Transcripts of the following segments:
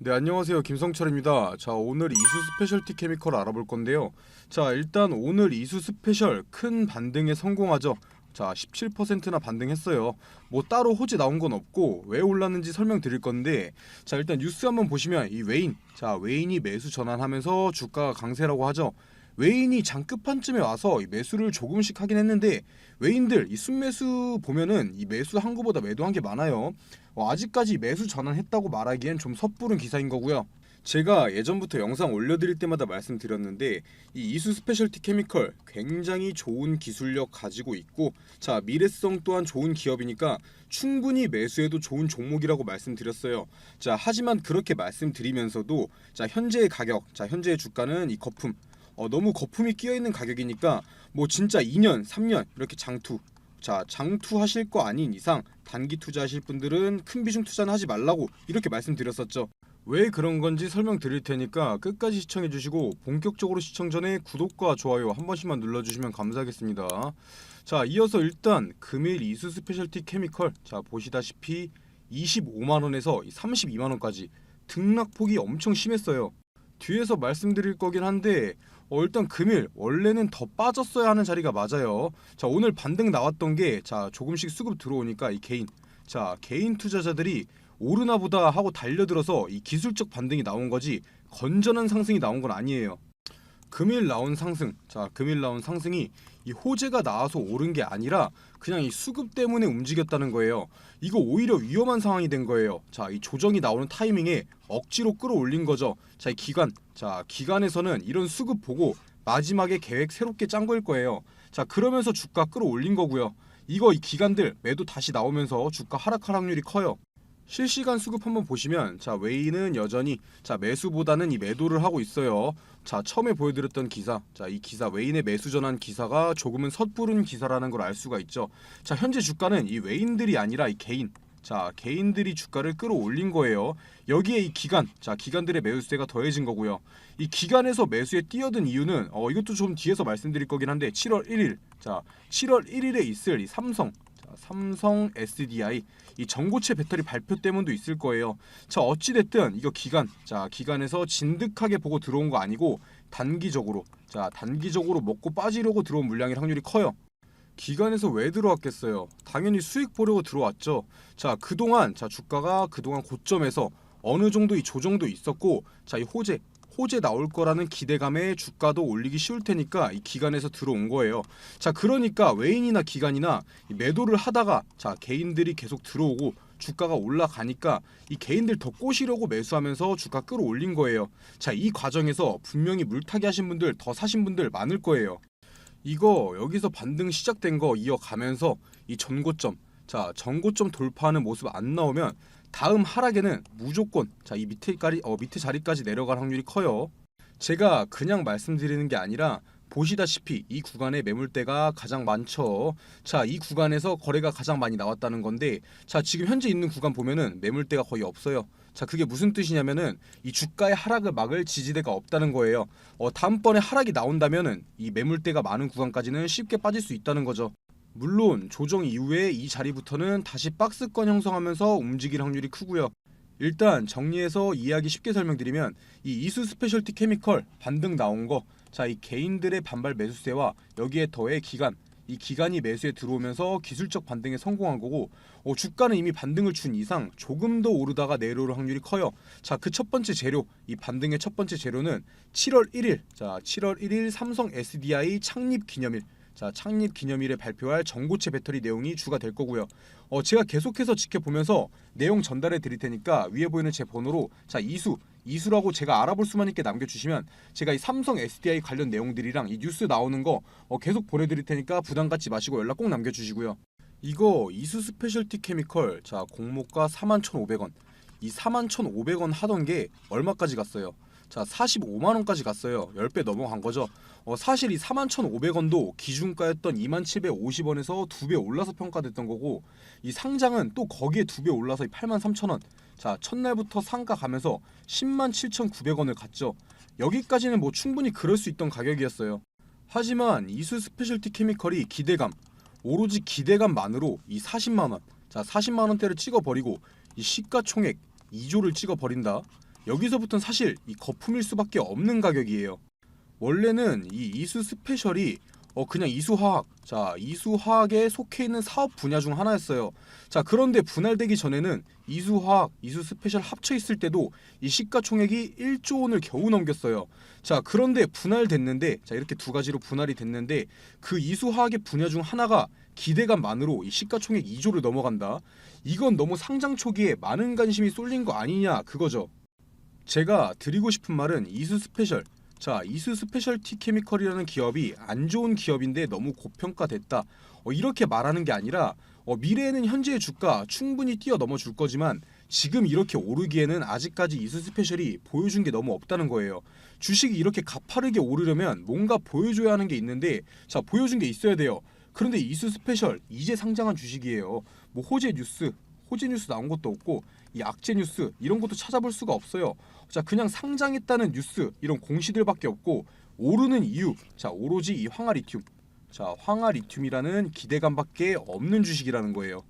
네 안녕하세요 김성철입니다. 자 오늘 이수 스페셜티 케미컬 알아볼 건데요. 자 일단 오늘 이수 스페셜 큰 반등에 성공하죠. 자 17%나 반등했어요. 뭐 따로 호재 나온 건 없고 왜 올랐는지 설명드릴 건데 자 일단 뉴스 한번 보시면 이 웨인 자 웨인이 매수 전환하면서 주가가 강세라고 하죠. 웨인이 장 끝판쯤에 와서 이 매수를 조금씩 하긴 했는데 웨인들 이 순매수 보면은 이 매수 한 거보다 매도한 게 많아요. 어, 아직까지 매수 전환했다고 말하기엔 좀 섣부른 기사인 거고요. 제가 예전부터 영상 올려드릴 때마다 말씀드렸는데 이 이수 스페셜티 케미컬 굉장히 좋은 기술력 가지고 있고 자 미래성 또한 좋은 기업이니까 충분히 매수해도 좋은 종목이라고 말씀드렸어요. 자 하지만 그렇게 말씀드리면서도 자 현재의 가격 자 현재의 주가는 이 거품 어, 너무 거품이 끼어 있는 가격이니까 뭐 진짜 2년 3년 이렇게 장투 자 장투 하실 거 아닌 이상 단기 투자하실 분들은 큰 비중 투자는 하지 말라고 이렇게 말씀드렸었죠. 왜 그런 건지 설명드릴 테니까 끝까지 시청해 주시고 본격적으로 시청 전에 구독과 좋아요 한 번씩만 눌러주시면 감사하겠습니다. 자 이어서 일단 금일 이수 스페셜티 케미컬 자 보시다시피 25만 원에서 32만 원까지 등락폭이 엄청 심했어요. 뒤에서 말씀드릴 거긴 한데 어, 일단 금일 원래는 더 빠졌어야 하는 자리가 맞아요. 자 오늘 반등 나왔던 게 자 조금씩 수급 들어오니까 이 개인 자 개인 투자자들이 오르나 보다 하고 달려들어서 이 기술적 반등이 나온 거지 건전한 상승이 나온 건 아니에요. 금일 나온 상승 자 금일 나온 상승이 이 호재가 나와서 오른 게 아니라 그냥 이 수급 때문에 움직였다는 거예요. 이거 오히려 위험한 상황이 된 거예요. 자, 이 조정이 나오는 타이밍에 억지로 끌어올린 거죠. 자, 이 기간. 자, 기간에서는 이런 수급 보고 마지막에 계획 새롭게 짠 거일 거예요. 자, 그러면서 주가 끌어올린 거고요. 이거 이 기간들 매도 다시 나오면서 주가 하락할 확률이 커요. 실시간 수급 한번 보시면 자 웨이는 여전히 자 매수보다는 이 매도를 하고 있어요. 자 처음에 보여드렸던 기사 자 이 기사 웨인의 매수 전환 기사가 조금은 섣부른 기사라는 걸 알 수가 있죠. 자 현재 주가는 이 웨인들이 아니라 이 개인 자 개인들이 주가를 끌어올린 거예요. 여기에 이 기간 자 기관들의 매수세가 더해진 거고요. 이 기간에서 매수에 뛰어든 이유는 어 이것도 좀 뒤에서 말씀드릴 거긴 한데 7월 1일 자 7월 1일에 있을 이 삼성 자, 삼성 SDI 이 전고체 배터리 발표 때문도 있을 거예요. 자 어찌 됐든 이거 기간 자 기간에서 진득하게 보고 들어온 거 아니고 단기적으로 자 단기적으로 먹고 빠지려고 들어온 물량일 확률이 커요. 기간에서 왜 들어왔겠어요? 당연히 수익 보려고 들어왔죠. 자 그동안 자 주가가 그동안 고점에서 어느 정도 이 조정도 있었고 자 이 호재 호재 나올 거라는 기대감에 주가도 올리기 쉬울 테니까 이 기간에서 들어온 거예요. 자 그러니까 외인이나 기관이나 이 매도를 하다가 자 개인들이 계속 들어오고 주가가 올라가니까 이 개인들 더 꼬시려고 매수하면서 주가 끌어올린 거예요. 자 이 과정에서 분명히 물타기 하신 분들 더 사신 분들 많을 거예요. 이거 여기서 반등 시작된 거 이어가면서 이 전고점 자 전고점 돌파하는 모습 안 나오면 다음 하락에는 무조건 자 이 밑에까지 어 밑에 자리까지 내려갈 확률이 커요. 제가 그냥 말씀드리는 게 아니라 보시다시피 이 구간에 매물대가 가장 많죠. 자, 이 구간에서 거래가 가장 많이 나왔다는 건데, 자, 지금 현재 있는 구간 보면은 매물대가 거의 없어요. 자, 그게 무슨 뜻이냐면은 이 주가의 하락을 막을 지지대가 없다는 거예요. 어, 다음번에 하락이 나온다면은 이 매물대가 많은 구간까지는 쉽게 빠질 수 있다는 거죠. 물론 조정 이후에 이 자리부터는 다시 박스권 형성하면서 움직일 확률이 크고요. 일단 정리해서 이해하기 쉽게 설명드리면 이 이수 스페셜티 케미컬 반등 나온 거, 자 이 개인들의 반발 매수세와 여기에 더해 기간, 이 기간이 매수에 들어오면서 기술적 반등에 성공한 거고 어, 주가는 이미 반등을 준 이상 조금 더 오르다가 내려올 확률이 커요. 자 그 첫 번째 재료, 이 반등의 첫 번째 재료는 7월 1일, 자 7월 1일 삼성 SDI 창립 기념일. 자 창립 기념일에 발표할 전고체 배터리 내용이 주가 될 거고요. 어 제가 계속해서 지켜보면서 내용 전달해 드릴 테니까 위에 보이는 제 번호로 자 이수 이수라고 제가 알아볼 수만 있게 남겨주시면 제가 이 삼성 SDI 관련 내용들이랑 이 뉴스 나오는 거 어, 계속 보내드릴 테니까 부담 갖지 마시고 연락 꼭 남겨주시고요. 이거 이수 스페셜티 케미컬 자 공모가 41,500원 이 41,500원 하던 게 얼마까지 갔어요? 자 45만 원까지 갔어요. 10배 넘어간 거죠. 어, 사실 이 41,500원도 기준가였던 2750원에서 두배 올라서 평가됐던 거고 이 상장은 또 거기에 두배 올라서 83,000원. 자 첫날부터 상가 가면서 10만 7,900원을 갔죠. 여기까지는 뭐 충분히 그럴 수 있던 가격이었어요. 하지만 이수 스페셜티 케미컬이 기대감 오로지 기대감만으로 이 40만 원, 자 40만 원대를 찍어 버리고 이 시가총액 2조를 찍어 버린다. 여기서부터는 사실 이 거품일 수밖에 없는 가격이에요. 원래는 이 이수 스페셜이 어 그냥 이수화학 자 이수화학에 속해 있는 사업 분야 중 하나였어요. 자 그런데 분할되기 전에는 이수화학, 이수 스페셜 합쳐 있을 때도 이 시가총액이 1조 원을 겨우 넘겼어요. 자 그런데 분할됐는데 자 이렇게 두 가지로 분할이 됐는데 그 이수화학의 분야 중 하나가 기대감만으로 이 시가총액 2조를 넘어간다. 이건 너무 상장 초기에 많은 관심이 쏠린 거 아니냐 그거죠. 제가 드리고 싶은 말은 이수 스페셜. 자 이수 스페셜티 케미컬이라는 기업이 안 좋은 기업인데 너무 고평가됐다. 어, 이렇게 말하는 게 아니라 어, 미래에는 현재의 주가 충분히 뛰어넘어 줄 거지만 지금 이렇게 오르기에는 아직까지 이수 스페셜이 보여준 게 너무 없다는 거예요. 주식이 이렇게 가파르게 오르려면 뭔가 보여줘야 하는 게 있는데 자 보여준 게 있어야 돼요. 그런데 이수 스페셜 이제 상장한 주식이에요. 뭐 호재 뉴스 호재 뉴스 나온 것도 없고 이 악재 뉴스 이런 것도 찾아볼 수가 없어요. 자 그냥 상장했다는 뉴스 이런 공시들밖에 없고 오르는 이유 자 오로지 이 황화리튬 자 황화리튬이라는 기대감밖에 없는 주식이라는 거예요.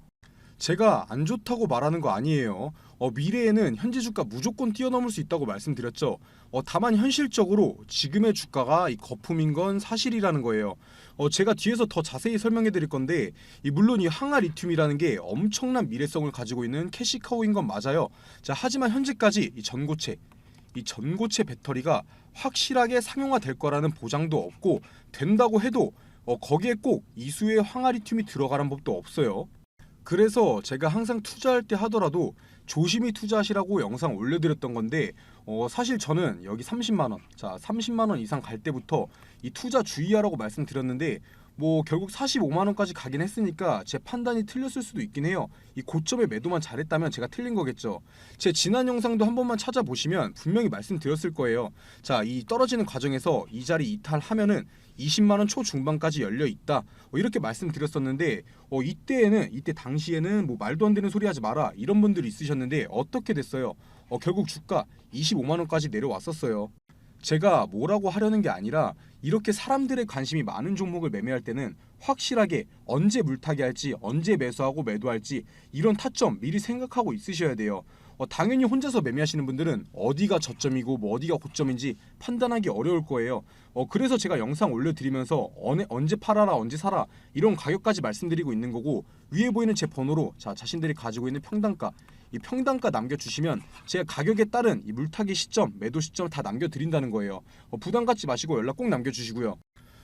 제가 안 좋다고 말하는 거 아니에요. 어, 미래에는 현재 주가 무조건 뛰어넘을 수 있다고 말씀드렸죠. 어, 다만 현실적으로 지금의 주가가 이 거품인 건 사실이라는 거예요. 어, 제가 뒤에서 더 자세히 설명해 드릴 건데 이 물론 이 항아 리튬이라는 게 엄청난 미래성을 가지고 있는 캐시카우인 건 맞아요. 자, 하지만 현재까지 이 전고체 이 전고체 배터리가 확실하게 상용화될 거라는 보장도 없고 된다고 해도 어, 거기에 꼭 이수의 황화 리튬이 들어가는 법도 없어요. 그래서 제가 항상 투자할 때 하더라도 조심히 투자하시라고 영상 올려드렸던 건데 어, 사실 저는 여기 30만 원, 자 30만 원 이상 갈 때부터 이 투자 주의하라고 말씀드렸는데 뭐 결국 45만 원까지 가긴 했으니까 제 판단이 틀렸을 수도 있긴 해요. 이 고점에 매도만 잘했다면 제가 틀린 거겠죠. 제 지난 영상도 한 번만 찾아보시면 분명히 말씀드렸을 거예요. 자, 이 떨어지는 과정에서 이 자리 이탈하면은 20만 원 초중반까지 열려 있다. 어, 이렇게 말씀드렸었는데 어, 이때에는 이때 당시에는 뭐 말도 안 되는 소리 하지 마라 이런 분들이 있으셨는데 어떻게 됐어요? 어, 결국 주가 25만 원까지 내려왔었어요. 제가 뭐라고 하려는 게 아니라 이렇게 사람들의 관심이 많은 종목을 매매할 때는 확실하게 언제 물타기 할지 언제 매수하고 매도할지 이런 타점 미리 생각하고 있으셔야 돼요. 어, 당연히 혼자서 매매하시는 분들은 어디가 저점이고 뭐 어디가 고점인지 판단하기 어려울 거예요. 어, 그래서 제가 영상 올려드리면서 어느, 언제 팔아라 언제 사라 이런 가격까지 말씀드리고 있는 거고 위에 보이는 제 번호로 자 자신들이 가지고 있는 평단가 이 평단가 남겨주시면 제가 가격에 따른 이 물타기 시점 매도 시점 다 남겨드린다는 거예요. 어, 부담 갖지 마시고 연락 꼭 남겨주시고요.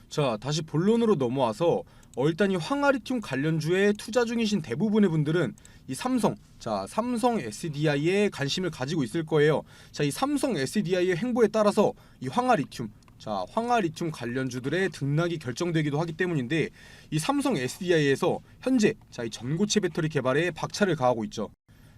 자 다시 본론으로 넘어와서 어, 일단 이 황아리튬 관련주에 투자 중이신 대부분의 분들은 이 삼성 자 삼성 SDI에 관심을 가지고 있을 거예요. 자 이 삼성 SDI의 행보에 따라서 이 황아리튬 자 황아리튬 관련주들의 등락이 결정되기도 하기 때문인데 이 삼성 SDI에서 현재 자이 전고체 배터리 개발에 박차를 가하고 있죠.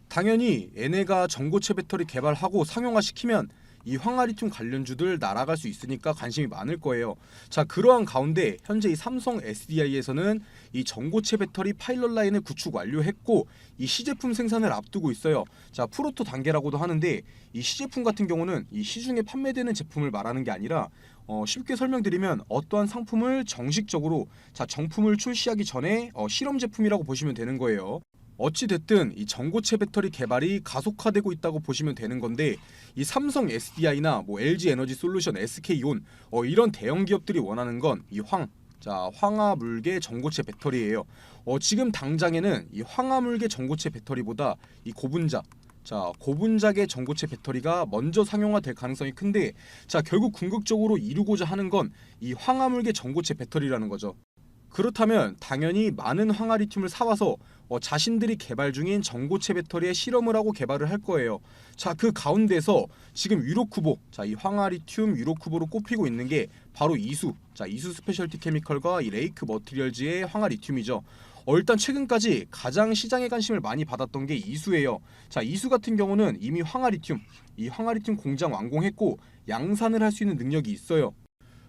당연히 얘네가 전고체 배터리 개발하고 상용화 시키면 이 황아리튬 관련주들 날아갈 수 있으니까 관심이 많을 거예요. 자 그러한 가운데 현재 이 삼성 SDI에서는 이 전고체 배터리 파일럿 라인을 구축 완료했고 이 시제품 생산을 앞두고 있어요. 자 프로토 단계라고도 하는데 이 시제품 같은 경우는 이 시중에 판매되는 제품을 말하는 게 아니라 어, 쉽게 설명드리면 어떠한 상품을 정식적으로 자 정품을 출시하기 전에 어, 실험 제품이라고 보시면 되는 거예요. 어찌 됐든 이 전고체 배터리 개발이 가속화되고 있다고 보시면 되는 건데 이 삼성 SDI나 뭐 LG 에너지 솔루션, SK온 어, 이런 대형 기업들이 원하는 건 이 황, 자 황화물계 전고체 배터리예요. 어, 지금 당장에는 이 황화물계 전고체 배터리보다 이 고분자 자 고분작의 전고체 배터리가 먼저 상용화될 가능성이 큰데 자 결국 궁극적으로 이루고자 하는 건 이 황화물계 전고체 배터리라는 거죠. 그렇다면 당연히 많은 황화리튬을 사와서 어, 자신들이 개발 중인 전고체 배터리에 실험을 하고 개발을 할 거예요. 자, 그 가운데서 지금 유로쿠보, 자, 이 황화리튬 유로쿠보로 꼽히고 있는 게 바로 이수, 자, 이수 스페셜티 케미컬과 이 레이크 머티리얼즈의 황화리튬이죠. 어, 일단 최근까지 가장 시장에 관심을 많이 받았던 게 이수예요. 자, 이수 같은 경우는 이미 황화리튬, 이 황화리튬 공장 완공했고 양산을 할 수 있는 능력이 있어요.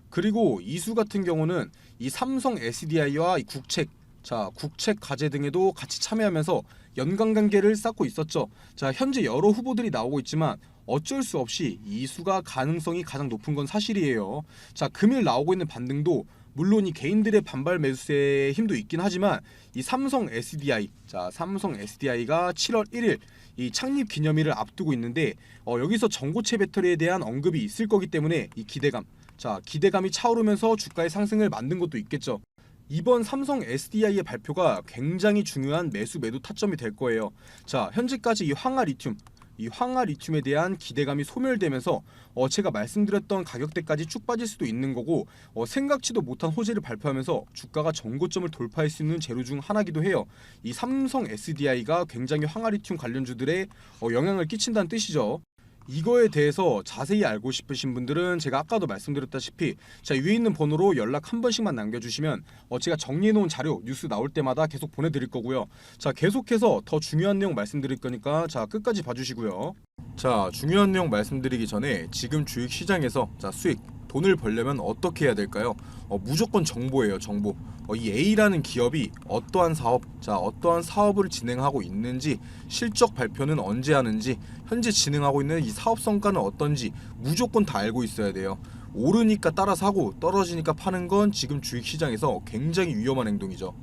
그리고 이수 같은 경우는 이 삼성 SDI와 이 국책 자 국책 과제 등에도 같이 참여하면서 연관 관계를 쌓고 있었죠. 자 현재 여러 후보들이 나오고 있지만 어쩔 수 없이 이수가 가능성이 가장 높은 건 사실이에요. 자 금일 나오고 있는 반등도 물론 이 개인들의 반발 매수세의 힘도 있긴 하지만 이 삼성 SDI 자 삼성 SDI가 7월 1일 이 창립 기념일을 앞두고 있는데 어, 여기서 전고체 배터리에 대한 언급이 있을 거기 때문에 이 기대감 자 기대감이 차오르면서 주가의 상승을 만든 것도 있겠죠. 이번 삼성 SDI의 발표가 굉장히 중요한 매수 매도 타점이 될 거예요. 자 현재까지 이 황화 리튬 이 황화 리튬에 대한 기대감이 소멸되면서 어, 제가 말씀드렸던 가격대까지 쭉 빠질 수도 있는 거고 어, 생각지도 못한 호재를 발표하면서 주가가 정고점을 돌파할 수 있는 재료 중 하나기도 해요. 이 삼성 SDI가 굉장히 황화 리튬 관련주들에 어, 영향을 끼친다는 뜻이죠. 이거에 대해서 자세히 알고 싶으신 분들은 제가 아까도 말씀드렸다시피 자 위에 있는 번호로 연락 한 번씩만 남겨주시면 어 제가 정리해 놓은 자료 뉴스 나올 때마다 계속 보내드릴 거고요. 자 계속해서 더 중요한 내용 말씀드릴 거니까 자 끝까지 봐주시고요. 자 중요한 내용 말씀드리기 전에 지금 주식 시장에서 자 수익 돈을 벌려면 어떻게 해야 될까요? 어, 무조건 정보예요 정보. 어, 이 A라는 기업이 어떠한 사업, 자 어떠한 사업을 진행하고 있는지 실적 발표는 언제 하는지 현재 진행하고 있는 이 사업 성과는 어떤지 무조건 다 알고 있어야 돼요. 오르니까 따라 사고 떨어지니까 파는 건 지금 주식 시장에서 굉장히 위험한 행동이죠.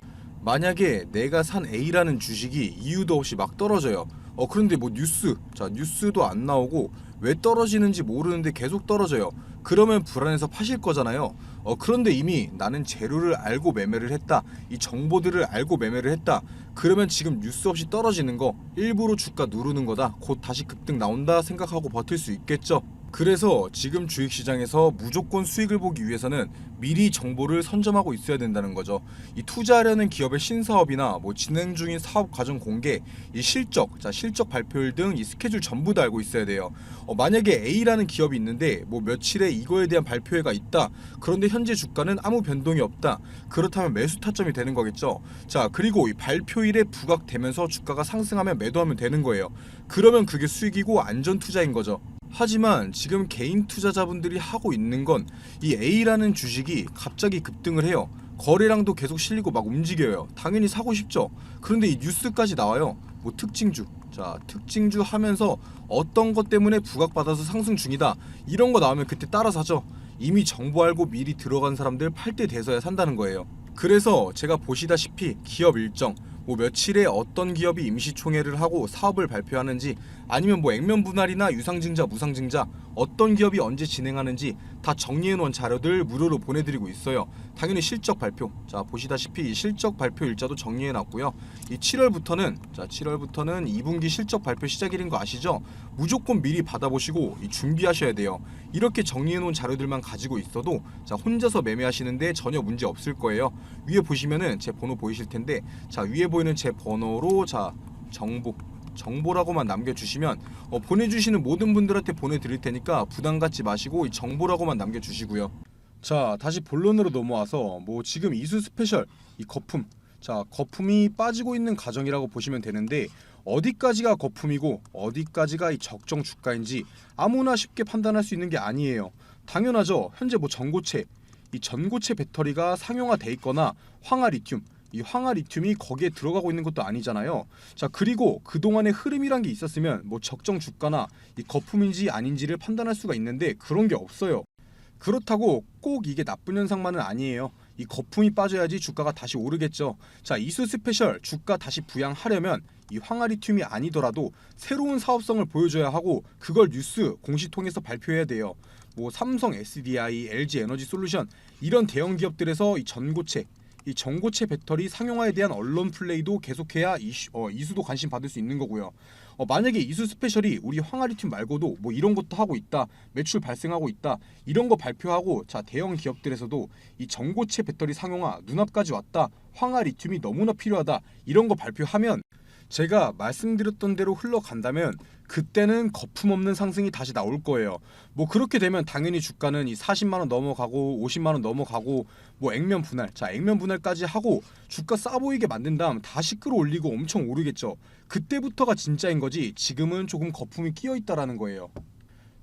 만약에 내가 산 A라는 주식이 이유도 없이 막 떨어져요. 어 그런데 뭐 뉴스 자 뉴스도 안 나오고 왜 떨어지는지 모르는데 계속 떨어져요. 그러면 불안해서 파실 거잖아요. 어 그런데 이미 나는 재료를 알고 매매를 했다. 이 정보들을 알고 매매를 했다. 그러면 지금 뉴스 없이 떨어지는 거 일부러 주가 누르는 거다. 곧 다시 급등 나온다 생각하고 버틸 수 있겠죠. 그래서 지금 주식시장에서 무조건 수익을 보기 위해서는 미리 정보를 선점하고 있어야 된다는 거죠. 이 투자하려는 기업의 신사업이나 뭐 진행 중인 사업 과정 공개, 이 실적, 자 실적 발표일 등 이 스케줄 전부 다 알고 있어야 돼요. 어, 만약에 A라는 기업이 있는데 뭐 며칠에 이거에 대한 발표회가 있다. 그런데 현재 주가는 아무 변동이 없다. 그렇다면 매수 타점이 되는 거겠죠. 자 그리고 이 발표일에 부각되면서 주가가 상승하면 매도하면 되는 거예요. 그러면 그게 수익이고 안전 투자인 거죠. 하지만 지금 개인 투자자분들이 하고 있는 건 이 A라는 주식이 갑자기 급등을 해요. 거래량도 계속 실리고 막 움직여요. 당연히 사고 싶죠. 그런데 이 뉴스까지 나와요. 뭐 특징주. 자, 특징주 하면서 어떤 것 때문에 부각받아서 상승 중이다. 이런 거 나오면 그때 따라 사죠. 이미 정보 알고 미리 들어간 사람들 팔 때 돼서야 산다는 거예요. 그래서 제가 보시다시피 기업 일정, 뭐 며칠에 어떤 기업이 임시총회를 하고 사업을 발표하는지 아니면 뭐 액면 분할이나 유상증자, 무상증자 어떤 기업이 언제 진행하는지 다 정리해 놓은 자료들 무료로 보내드리고 있어요. 당연히 실적 발표. 자 보시다시피 이 실적 발표 일자도 정리해 놨고요. 이 7월부터는 자 7월부터는 2분기 실적 발표 시작일인 거 아시죠? 무조건 미리 받아보시고 이 준비하셔야 돼요. 이렇게 정리해 놓은 자료들만 가지고 있어도 자 혼자서 매매하시는데 전혀 문제 없을 거예요. 위에 보시면은 제 번호 보이실 텐데 자 위에 보이는 제 번호로 자 정보 정보라고만 남겨주시면 어, 보내주시는 모든 분들한테 보내드릴 테니까 부담 갖지 마시고 이 정보라고만 남겨주시고요. 자 다시 본론으로 넘어와서 뭐 지금 이수 스페셜 이 거품 자 거품이 빠지고 있는 과정이라고 보시면 되는데 어디까지가 거품이고 어디까지가 이 적정 주가인지 아무나 쉽게 판단할 수 있는 게 아니에요. 당연하죠. 현재 뭐 전고체 이 전고체 배터리가 상용화돼 있거나 황화 리튬 이 황화 리튬이 거기에 들어가고 있는 것도 아니잖아요. 자 그리고 그 동안의 흐름이란 게 있었으면 뭐 적정 주가나 이 거품인지 아닌지를 판단할 수가 있는데 그런 게 없어요. 그렇다고 꼭 이게 나쁜 현상만은 아니에요. 이 거품이 빠져야지 주가가 다시 오르겠죠. 자 이수 스페셜 주가 다시 부양하려면 이 황화 리튬이 아니더라도 새로운 사업성을 보여줘야 하고 그걸 뉴스 공시 통해서 발표해야 돼요. 뭐 삼성 SDI, LG 에너지 솔루션 이런 대형 기업들에서 이 전고체 이 전고체 배터리 상용화에 대한 언론 플레이도 계속해야 이슈, 어, 이수도 관심 받을 수 있는 거고요. 어, 만약에 이수 스페셜이 우리 황화리튬 말고도 뭐 이런 것도 하고 있다, 매출 발생하고 있다 이런 거 발표하고 자 대형 기업들에서도 이 전고체 배터리 상용화 눈앞까지 왔다, 황화리튬이 너무나 필요하다 이런 거 발표하면 제가 말씀드렸던 대로 흘러간다면 그때는 거품 없는 상승이 다시 나올 거예요. 뭐 그렇게 되면 당연히 주가는 이 40만 원 넘어가고 50만 원 넘어가고 뭐 액면 분할, 자 액면 분할까지 하고 주가 싸 보이게 만든 다음 다시 끌어올리고 엄청 오르겠죠. 그때부터가 진짜인 거지. 지금은 조금 거품이 끼어 있다라는 거예요.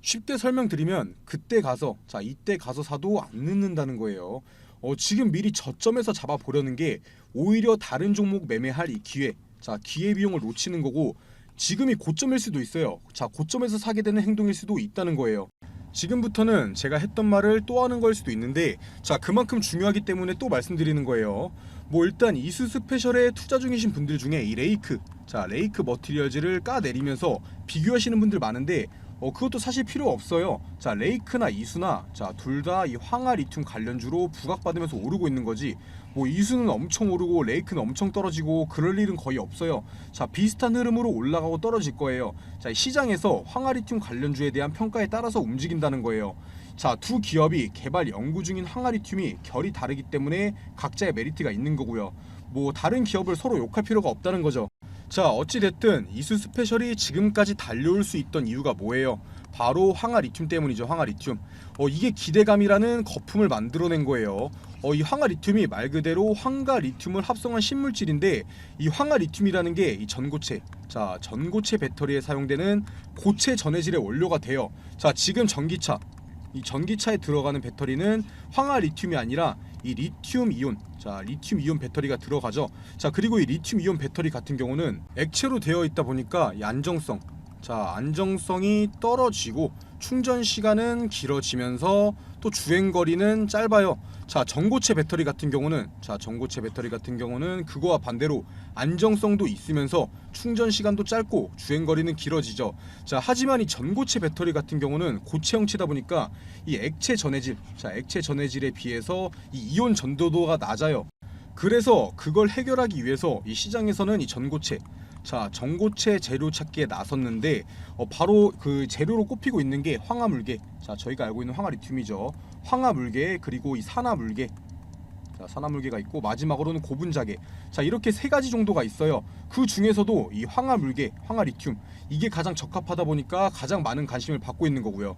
쉽게 설명드리면 그때 가서 자 이때 가서 사도 안 늦는다는 거예요. 어, 지금 미리 저점에서 잡아 보려는 게 오히려 다른 종목 매매할 이 기회, 자 기회 비용을 놓치는 거고 지금이 고점일 수도 있어요. 자 고점에서 사게 되는 행동일 수도 있다는 거예요. 지금부터는 제가 했던 말을 또 하는 걸 수도 있는데 자 그만큼 중요하기 때문에 또 말씀드리는 거예요. 뭐 일단 이수 스페셜에 투자 중이신 분들 중에 이 레이크 자 레이크 머티리얼즈를 까내리면서 비교하시는 분들 많은데 어 그것도 사실 필요 없어요. 자 레이크나 이수나 자 둘 다 이 황화 리튬 관련주로 부각받으면서 오르고 있는 거지. 뭐 이수는 엄청 오르고 레이크는 엄청 떨어지고 그럴 일은 거의 없어요. 자 비슷한 흐름으로 올라가고 떨어질 거예요. 자 시장에서 황화 리튬 관련주에 대한 평가에 따라서 움직인다는 거예요. 자 두 기업이 개발 연구 중인 황화 리튬이 결이 다르기 때문에 각자의 메리트가 있는 거고요. 뭐 다른 기업을 서로 욕할 필요가 없다는 거죠. 자 어찌 됐든 이수 스페셜이 지금까지 달려올 수 있던 이유가 뭐예요? 바로 황화 리튬 때문이죠. 황화 리튬. 어 이게 기대감이라는 거품을 만들어낸 거예요. 어 이 황화 리튬이 말 그대로 황과 리튬을 합성한 신물질인데 이 황화 리튬이라는 게 이 전고체 자 전고체 배터리에 사용되는 고체 전해질의 원료가 돼요. 자 지금 전기차 이 전기차에 들어가는 배터리는 황화 리튬이 아니라 이 리튬 이온. 자 리튬 이온 배터리가 들어가죠. 자 그리고 이 리튬 이온 배터리 같은 경우는 액체로 되어 있다 보니까 이 안정성. 자 안정성이 떨어지고 충전 시간은 길어지면서 또 주행 거리는 짧아요. 자 전고체 배터리 같은 경우는 자 전고체 배터리 같은 경우는 그거와 반대로 안정성도 있으면서 충전 시간도 짧고 주행 거리는 길어지죠. 자 하지만 이 전고체 배터리 같은 경우는 고체 형체다 보니까 이 액체 전해질 자 액체 전해질에 비해서 이 이온 전도도가 낮아요. 그래서 그걸 해결하기 위해서 이 시장에서는 이 전고체 자 전고체 재료 찾기에 나섰는데 어, 바로 그 재료로 꼽히고 있는 게 황화물계 자 저희가 알고 있는 황화리튬이죠. 황화물계 그리고 이 산화물계 자 산화물계가 있고 마지막으로는 고분자계 자 이렇게 세 가지 정도가 있어요. 그 중에서도 이 황화물계 황화리튬 이게 가장 적합하다 보니까 가장 많은 관심을 받고 있는 거고요.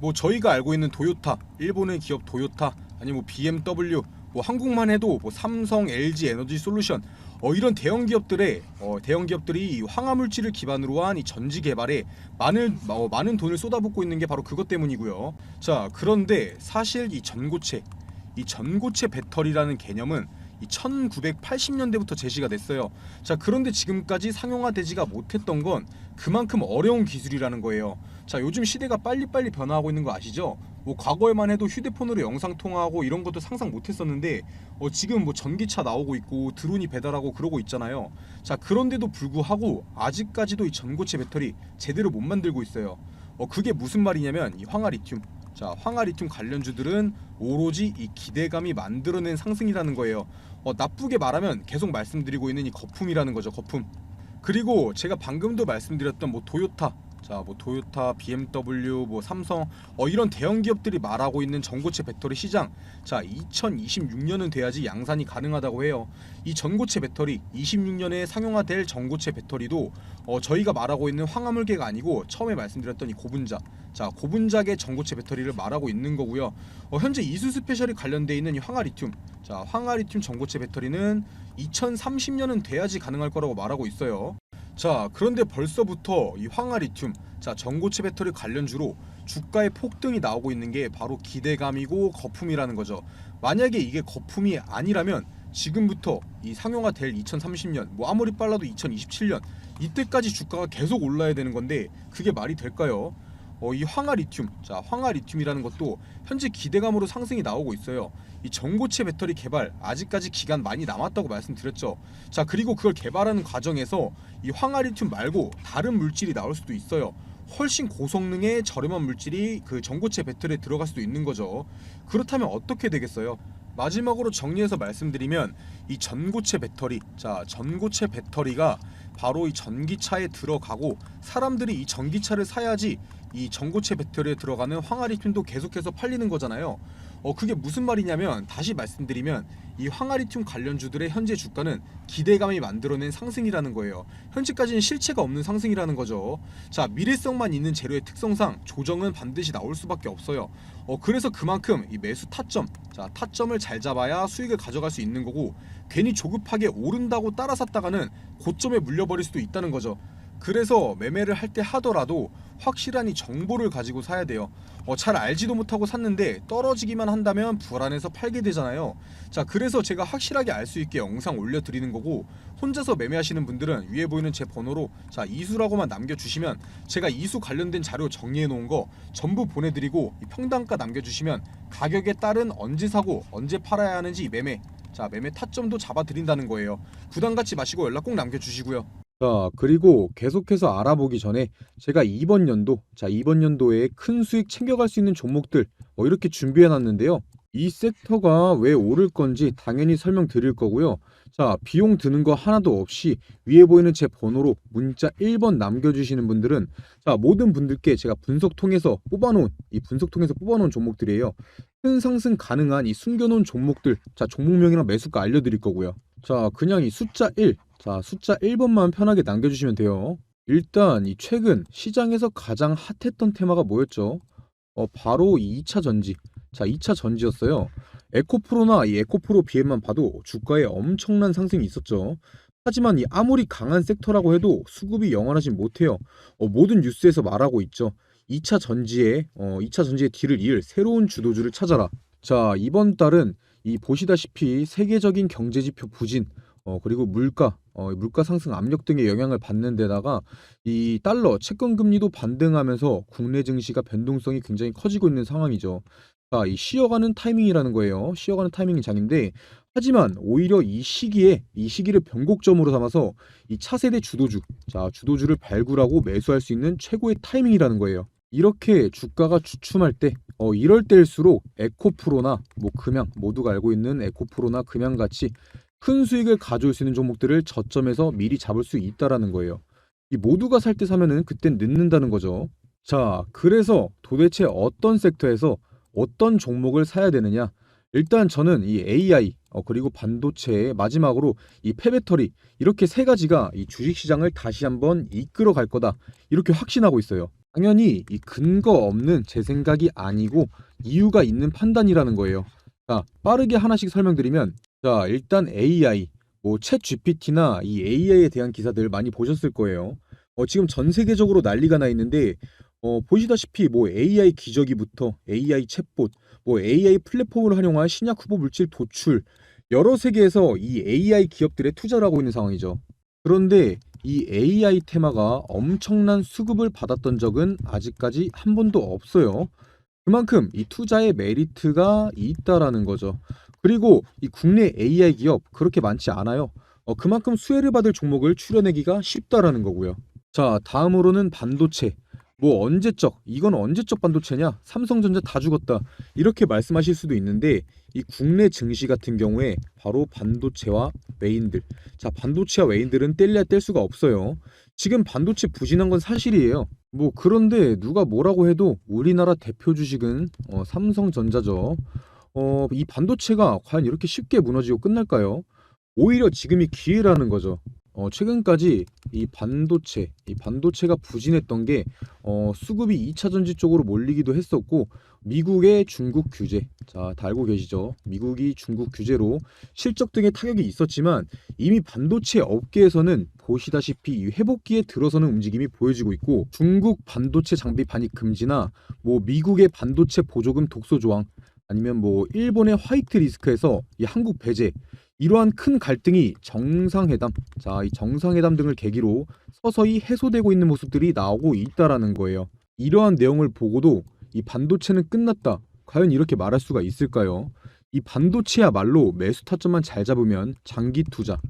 뭐 저희가 알고 있는 도요타 일본의 기업 도요타 아니면 뭐 BMW 뭐 한국만 해도 뭐 삼성, LG 에너지 솔루션 어 이런 대형 기업들의 어 대형 기업들이 이 황화 물질을 기반으로 한 이 전지 개발에 많은 어 많은 돈을 쏟아붓고 있는 게 바로 그것 때문이고요. 자, 그런데 사실 이 전고체 이 전고체 배터리라는 개념은 이 1980년대부터 제시가 됐어요. 자, 그런데 지금까지 상용화되지가 못했던 건 그만큼 어려운 기술이라는 거예요. 자, 요즘 시대가 빨리빨리 변화하고 있는 거 아시죠? 뭐 과거에만 해도 휴대폰으로 영상 통화하고 이런 것도 상상 못했었는데 어, 지금 뭐 전기차 나오고 있고 드론이 배달하고 그러고 있잖아요. 자, 그런데도 불구하고 아직까지도 이 전고체 배터리 제대로 못 만들고 있어요. 어, 그게 무슨 말이냐면 이 황화 리튬 자, 황화 리튬 관련주들은 오로지 이 기대감이 만들어낸 상승이라는 거예요. 어, 나쁘게 말하면 계속 말씀드리고 있는 이 거품이라는 거죠. 거품. 그리고 제가 방금도 말씀드렸던 뭐 도요타, 자, 뭐 도요타, BMW, 뭐 삼성, 어 이런 대형 기업들이 말하고 있는 전고체 배터리 시장, 자, 2026년은 돼야지 양산이 가능하다고 해요. 이 전고체 배터리, 26년에 상용화될 전고체 배터리도 어 저희가 말하고 있는 황화물계가 아니고 처음에 말씀드렸던 이 고분자, 자, 고분자계 전고체 배터리를 말하고 있는 거고요. 어, 현재 이수 스페셜이 관련돼 있는 이 황화 리튬, 자, 황화 리튬 전고체 배터리는 2030년은 돼야지 가능할 거라고 말하고 있어요. 자 그런데 벌써부터 이 황화 리튬 자 전고체 배터리 관련주로 주가의 폭등이 나오고 있는 게 바로 기대감이고 거품이라는 거죠 만약에 이게 거품이 아니라면 지금부터 이 상용화 될 2030년 뭐 아무리 빨라도 2027년 이때까지 주가가 계속 올라야 되는 건데 그게 말이 될까요? 어, 이 황화 리튬, 자 황화 리튬이라는 것도 현재 기대감으로 상승이 나오고 있어요. 이 전고체 배터리 개발 아직까지 기간 많이 남았다고 말씀드렸죠. 자 그리고 그걸 개발하는 과정에서 이 황화 리튬 말고 다른 물질이 나올 수도 있어요. 훨씬 고성능의 저렴한 물질이 그 전고체 배터리에 들어갈 수도 있는 거죠. 그렇다면 어떻게 되겠어요? 마지막으로 정리해서 말씀드리면 이 전고체 배터리, 자 전고체 배터리가 바로 이 전기차에 들어가고 사람들이 이 전기차를 사야지 이 전고체 배터리에 들어가는 황화리튬도 계속해서 팔리는 거잖아요. 어 그게 무슨 말이냐면 다시 말씀드리면 이 황화리튬 관련주들의 현재 주가는 기대감이 만들어낸 상승이라는 거예요. 현재까지는 실체가 없는 상승이라는 거죠. 자 미래성만 있는 재료의 특성상 조정은 반드시 나올 수밖에 없어요. 어 그래서 그만큼 이 매수 타점, 자 타점을 잘 잡아야 수익을 가져갈 수 있는 거고 괜히 조급하게 오른다고 따라 샀다가는 고점에 물려버릴 수도 있다는 거죠. 그래서 매매를 할 때 하더라도 확실한 이 정보를 가지고 사야 돼요. 어, 잘 알지도 못하고 샀는데 떨어지기만 한다면 불안해서 팔게 되잖아요. 자, 그래서 제가 확실하게 알 수 있게 영상 올려드리는 거고 혼자서 매매하시는 분들은 위에 보이는 제 번호로 자 이수라고만 남겨주시면 제가 이수 관련된 자료 정리해 놓은 거 전부 보내드리고 이 평단가 남겨주시면 가격에 따른 언제 사고 언제 팔아야 하는지 매매 자 매매 타점도 잡아드린다는 거예요. 부담 갖지 마시고 연락 꼭 남겨주시고요. 자 그리고 계속해서 알아보기 전에 제가 이번 연도 자 이번 연도에 큰 수익 챙겨갈 수 있는 종목들 뭐 이렇게 준비해 놨는데요. 이 섹터가 왜 오를 건지 당연히 설명드릴 거고요. 자, 비용 드는 거 하나도 없이 위에 보이는 제 번호로 문자 1번 남겨주시는 분들은 자, 모든 분들께 제가 분석 통해서 뽑아놓은 이 분석 통해서 뽑아놓은 종목들이에요. 큰 상승 가능한 이 숨겨놓은 종목들 자, 종목명이랑 매수가 알려드릴 거고요. 자, 그냥 이 숫자 1, 자, 숫자 1번만 편하게 남겨주시면 돼요. 일단 이 최근 시장에서 가장 핫했던 테마가 뭐였죠? 어, 바로 이 2차 전지. 자, 2차 전지였어요. 에코프로나 이 에코프로 BM만 봐도 주가에 엄청난 상승이 있었죠. 하지만 이 아무리 강한 섹터라고 해도 수급이 영원하진 못해요. 어, 모든 뉴스에서 말하고 있죠. 2차 전지에 어, 2차 전지의 뒤를 이을 새로운 주도주를 찾아라. 자, 이번 달은 이 보시다시피 세계적인 경제 지표 부진 어, 그리고 물가 어, 물가 상승 압력 등의 영향을 받는 데다가 이 달러 채권 금리도 반등하면서 국내 증시가 변동성이 굉장히 커지고 있는 상황이죠. 자, 이 쉬어가는 타이밍이라는 거예요. 쉬어가는 타이밍이 장인데 하지만 오히려 이 시기에 이 시기를 변곡점으로 삼아서 이 차세대 주도주, 자 주도주를 발굴하고 매수할 수 있는 최고의 타이밍이라는 거예요. 이렇게 주가가 주춤할 때, 어 이럴 때일수록 에코프로나 뭐 금양 모두가 알고 있는 에코프로나 금양 같이 큰 수익을 가져올 수 있는 종목들을 저점에서 미리 잡을 수 있다라는 거예요. 이 모두가 살 때 사면은 그땐 늦는다는 거죠. 자, 그래서 도대체 어떤 섹터에서 어떤 종목을 사야 되느냐? 일단 저는 이 AI 어, 그리고 반도체 마지막으로 이 폐배터리 이렇게 세 가지가 이 주식시장을 다시 한번 이끌어 갈 거다 이렇게 확신하고 있어요. 당연히 이 근거 없는 제 생각이 아니고 이유가 있는 판단이라는 거예요. 자 빠르게 하나씩 설명드리면 자 일단 AI 뭐챗 GPT나 이 AI에 대한 기사들 많이 보셨을 거예요. 어, 지금 전 세계적으로 난리가 나 있는데 어, 보시다시피 뭐 AI 기저귀부터 AI 챗봇, 뭐 AI 플랫폼을 활용한 신약 후보 물질 도출 여러 세계에서 이 AI 기업들에 투자를 하고 있는 상황이죠. 그런데 이 AI 테마가 엄청난 수급을 받았던 적은 아직까지 한 번도 없어요. 그만큼 이 투자의 메리트가 있다라는 거죠. 그리고 이 국내 AI 기업 그렇게 많지 않아요. 어, 그만큼 수혜를 받을 종목을 추려내기가 쉽다라는 거고요. 자, 다음으로는 반도체. 뭐 언제적 이건 언제적 반도체냐 삼성전자 다 죽었다 이렇게 말씀하실 수도 있는데 이 국내 증시 같은 경우에 바로 반도체와 외인들 자 반도체와 외인들은 뗄래야 뗄 수가 없어요 지금 반도체 부진한 건 사실이에요 뭐 그런데 누가 뭐라고 해도 우리나라 대표 주식은 어, 삼성전자죠 어, 이 반도체가 과연 이렇게 쉽게 무너지고 끝날까요? 오히려 지금이 기회라는 거죠. 어, 최근까지 이 반도체, 이 반도체가 부진했던 게 어, 수급이 2차 전지 쪽으로 몰리기도 했었고 미국의 중국 규제, 자, 다 알고 계시죠? 미국이 중국 규제로 실적 등의 타격이 있었지만 이미 반도체 업계에서는 보시다시피 이 회복기에 들어서는 움직임이 보여지고 있고 중국 반도체 장비 반입 금지나 뭐 미국의 반도체 보조금 독소 조항 아니면 뭐 일본의 화이트 리스크에서 이 한국 배제 이러한 큰 갈등이 정상회담, 자, 이 정상회담 등을 계기로 서서히 해소되고 있는 모습들이 나오고 있다라는 거예요. 이러한 내용을 보고도 이 반도체는 끝났다. 과연 이렇게 말할 수가 있을까요? 이 반도체야말로 매수 타점만 잘 잡으면 장기 투자,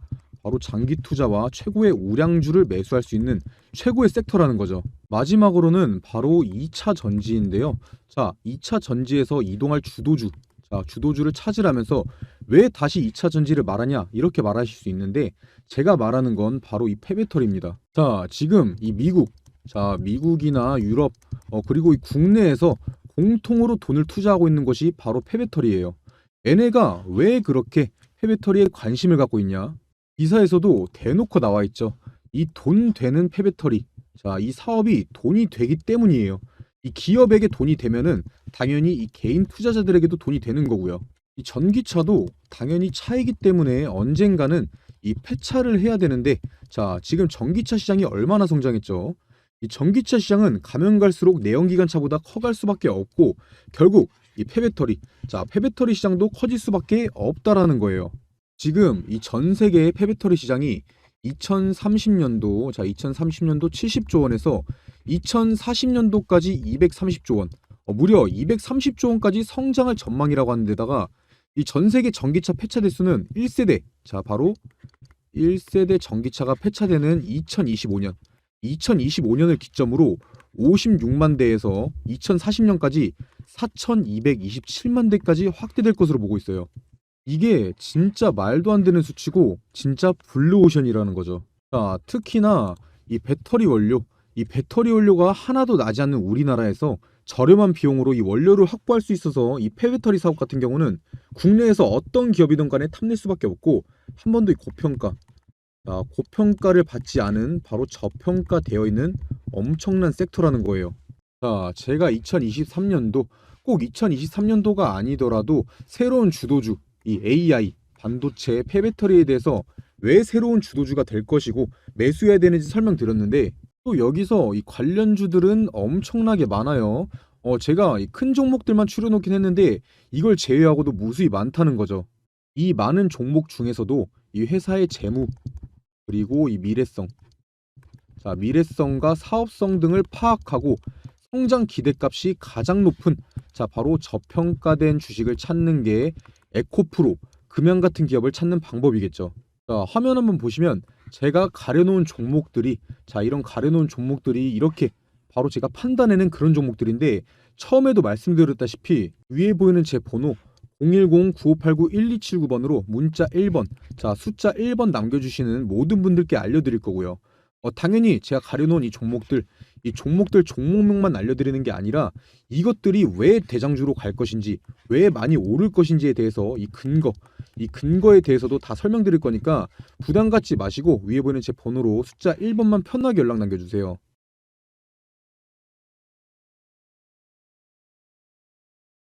바로 장기 투자와 최고의 우량주를 매수할 수 있는 최고의 섹터라는 거죠. 마지막으로는 바로 2차 전지인데요. 자, 2차 전지에서 이동할 주도주, 자, 주도주를 찾으라면서 왜 다시 2차 전지를 말하냐 이렇게 말하실 수 있는데 제가 말하는 건 바로 이 폐배터리입니다. 자 지금 이 미국 자 미국이나 유럽 어, 그리고 이 국내에서 공통으로 돈을 투자하고 있는 것이 바로 폐배터리예요. 얘네가 왜 그렇게 폐배터리에 관심을 갖고 있냐? 기사에서도 대놓고 나와 있죠. 이 돈 되는 폐배터리. 자, 이 사업이 돈이 되기 때문이에요. 이 기업에게 돈이 되면은 당연히 이 개인 투자자들에게도 돈이 되는 거고요. 이 전기차도 당연히 차이기 때문에 언젠가는 이 폐차를 해야 되는데 자 지금 전기차 시장이 얼마나 성장했죠? 이 전기차 시장은 가면 갈수록 내연기관 차보다 커갈 수밖에 없고 결국 이 폐배터리 자 폐배터리 시장도 커질 수밖에 없다라는 거예요. 지금 이 전 세계의 폐배터리 시장이 2030년도 자 2030년도 70조 원에서 2040년도까지 230조 원 어, 무려 230조 원까지 성장할 전망이라고 하는데다가 이 전 세계 전기차 폐차 대수는 1세대 자 바로 1세대 전기차가 폐차되는 2025년 2025년을 기점으로 56만 대에서 2040년까지 4,227만 대까지 확대될 것으로 보고 있어요. 이게 진짜 말도 안 되는 수치고 진짜 블루오션이라는 거죠. 자, 특히나 이 배터리 원료, 이 배터리 원료가 하나도 나지 않는 우리나라에서 저렴한 비용으로 이 원료를 확보할 수 있어서 이 폐배터리 사업 같은 경우는 국내에서 어떤 기업이든 간에 탐낼 수밖에 없고 한 번도 이 고평가, 자, 고평가를 받지 않은 바로 저평가되어 있는 엄청난 섹터라는 거예요. 자, 제가 2023년도 꼭 2023년도가 아니더라도 새로운 주도주, 이 AI, 반도체, 폐배터리에 대해서 왜 새로운 주도주가 될 것이고 매수해야 되는지 설명드렸는데 또 여기서 이 관련주들은 엄청나게 많아요. 어, 제가 이큰 종목들만 추려놓긴 했는데 이걸 제외하고도 무수히 많다는 거죠. 이 많은 종목 중에서도 이 회사의 재무 그리고 이 미래성 자 미래성과 사업성 등을 파악하고 성장 기대값이 가장 높은 자 바로 저평가된 주식을 찾는 게 에코프로 금양 같은 기업을 찾는 방법이겠죠. 자 화면 한번 보시면 제가 가려놓은 종목들이 자 이런 가려놓은 종목들이 이렇게 바로 제가 판단해낸 그런 종목들인데 처음에도 말씀드렸다시피 위에 보이는 제 번호 010-9589-1279번으로 문자 1번 자 숫자 1번 남겨주시는 모든 분들께 알려드릴 거고요. 어, 당연히 제가 가려놓은 이 종목들 이 종목들 종목명만 알려드리는 게 아니라 이것들이 왜 대장주로 갈 것인지 왜 많이 오를 것인지에 대해서 이 근거 이 근거에 대해서도 다 설명드릴 거니까 부담 갖지 마시고 위에 보이는 제 번호로 숫자 1번만 편하게 연락 남겨주세요.